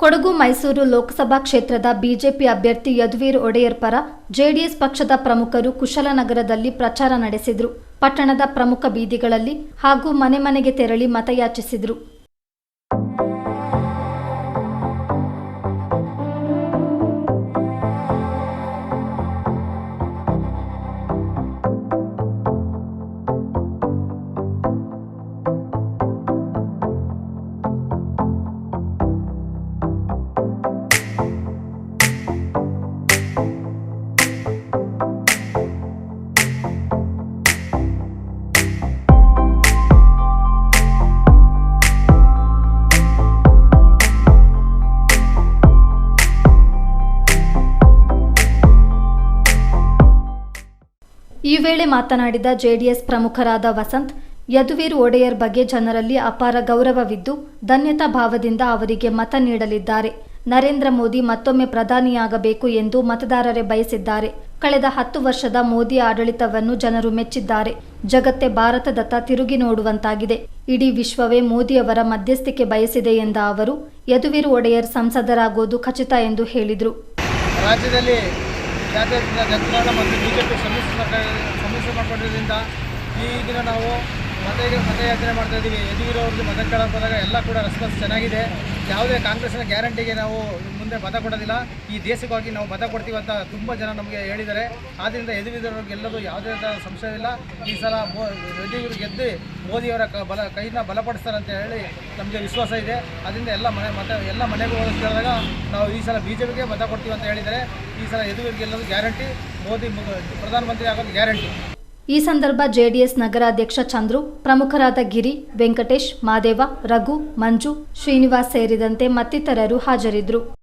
ಕೊಡಗು ಮೈಸೂರು ಲೋಕಸಭಾ ಕ್ಷೇತ್ರದ ಬಿಜೆಪಿ ಅಭ್ಯರ್ಥಿ ಯದುವೀರ್ ಒಡೆಯರ್ ಪರ ಜೆಡಿಎಸ್ ಪಕ್ಷದ ಪ್ರಮುಖರು ಕುಶಲನಗರದಲ್ಲಿ ಪ್ರಚಾರ ನಡೆಸಿದರು. ಪಟ್ಟಣದ ಪ್ರಮುಖ ಬೀದಿಗಳಲ್ಲಿ ಹಾಗೂ ಮನೆ ಮನೆಗೆ ತೆರಳಿ ಮತಯಾಚಿಸಿದರು. ಈ ವೇಳೆ ಮಾತನಾಡಿದ ಜೆಡಿಎಸ್ ಪ್ರಮುಖರಾದ ವಸಂತ್, ಯದುವೀರ್ ಒಡೆಯರ್ ಬಗ್ಗೆ ಜನರಲ್ಲಿ ಅಪಾರ ಗೌರವವಿದ್ದು, ಧನ್ಯತಾ ಭಾವದಿಂದ ಅವರಿಗೆ ಮತ ನೀಡಲಿದ್ದಾರೆ. ನರೇಂದ್ರ ಮೋದಿ ಮತ್ತೊಮ್ಮೆ ಪ್ರಧಾನಿಯಾಗಬೇಕು ಎಂದು ಮತದಾರರೇ ಬಯಸಿದ್ದಾರೆ. ಕಳೆದ ಹತ್ತು ವರ್ಷದ ಮೋದಿ ಆಡಳಿತವನ್ನು ಜನರು ಮೆಚ್ಚಿದ್ದಾರೆ. ಜಗತ್ತೇ ಭಾರತದತ್ತ ತಿರುಗಿ ನೋಡುವಂತಾಗಿದೆ. ಇಡೀ ವಿಶ್ವವೇ ಮೋದಿಯವರ ಮಧ್ಯಸ್ಥಿಕೆ ಬಯಸಿದೆ ಎಂದ ಅವರು, ಯದುವೀರ್ ಒಡೆಯರ್ ಸಂಸದರಾಗೋದು ಖಚಿತ ಎಂದು ಹೇಳಿದರು. ರಾಜ್ಯದಲ್ಲಿ ಜಾತ್ಯತೀತ ಜನತಾದಳ ಮತ್ತು ಬಿ ಜೆ ಪಿ ಸಮ್ಮಿಶ್ರ ಸರ್ಕಾರ ಸಮ್ಮಿಶ್ರ ಮಾಡಿಕೊಂಡಿರೋದ್ರಿಂದ ಈ ದಿನ ನಾವು ಮತ ಮತಯಾಚನೆ ಮಾಡ್ತಾ ಇದ್ದೀವಿ. ಯದುವೀರ್ ಅವ್ರಿಗೆ ಮತ ಕೇಳಕ್ಕೆ ಹೋದಾಗ ಎಲ್ಲ ಕೂಡ ರೆಸ್ಪಾನ್ಸ್ ಚೆನ್ನಾಗಿದೆ. ಯಾವುದೇ ಕಾಂಗ್ರೆಸ್ನ ಗ್ಯಾರಂಟಿಗೆ ನಾವು ಮುಂದೆ ಮತ ಕೊಡೋದಿಲ್ಲ. ಈ ದೇಶಕ್ಕಾಗಿ ನಾವು ಮತ ಕೊಡ್ತೀವಿ ಅಂತ ತುಂಬ ಜನ ನಮಗೆ ಹೇಳಿದ್ದಾರೆ. ಆದ್ದರಿಂದ ಯದುವೀರ್ ಅವ್ರಿಗೆ ಗೆಲ್ಲೋದು ಯಾವುದೇ ಸಂಶಯವಿಲ್ಲ ಈ ಸಲ ಮೋ ಗೆದ್ದು ಮೋದಿಯವರ ಕ, ಬಲ, ಕೈನ ಬಲಪಡಿಸ್ತಾರೆ ಅಂತ ಹೇಳಿ ನಮಗೆ ವಿಶ್ವಾಸ ಇದೆ. ಅದರಿಂದ ಎಲ್ಲ ಮನೆ, ಮತ, ಎಲ್ಲ ಮನೆಗೂ ಹೋಗಿ ಕೇಳಿದಾಗ ನಾವು ಈ ಸಲ ಬಿ ಜೆ ಪಿಗೆ ಮತ ಕೊಡ್ತೀವಿ ಅಂತ ಹೇಳಿದರೆ ಈ ಸಲ ಯದುವೀರ್ ಗೆಲ್ಲೋದು ಗ್ಯಾರಂಟಿ ಮೋದಿ ಪ್ರಧಾನಮಂತ್ರಿ ಆಗೋದು ಗ್ಯಾರಂಟಿ ಈ ಸಂದರ್ಭ ಜೆಡಿಎಸ್ ನಗರಾಧ್ಯಕ್ಷ ಚಂದ್ರು, ಪ್ರಮುಖರಾದ ಗಿರಿ, ವೆಂಕಟೇಶ್, ಮಾದೇವ, ರಘು, ಮಂಜು, ಶ್ರೀನಿವಾಸ್ ಸೇರಿದಂತೆ ಮತ್ತಿತರರು ಹಾಜರಿದ್ದರು.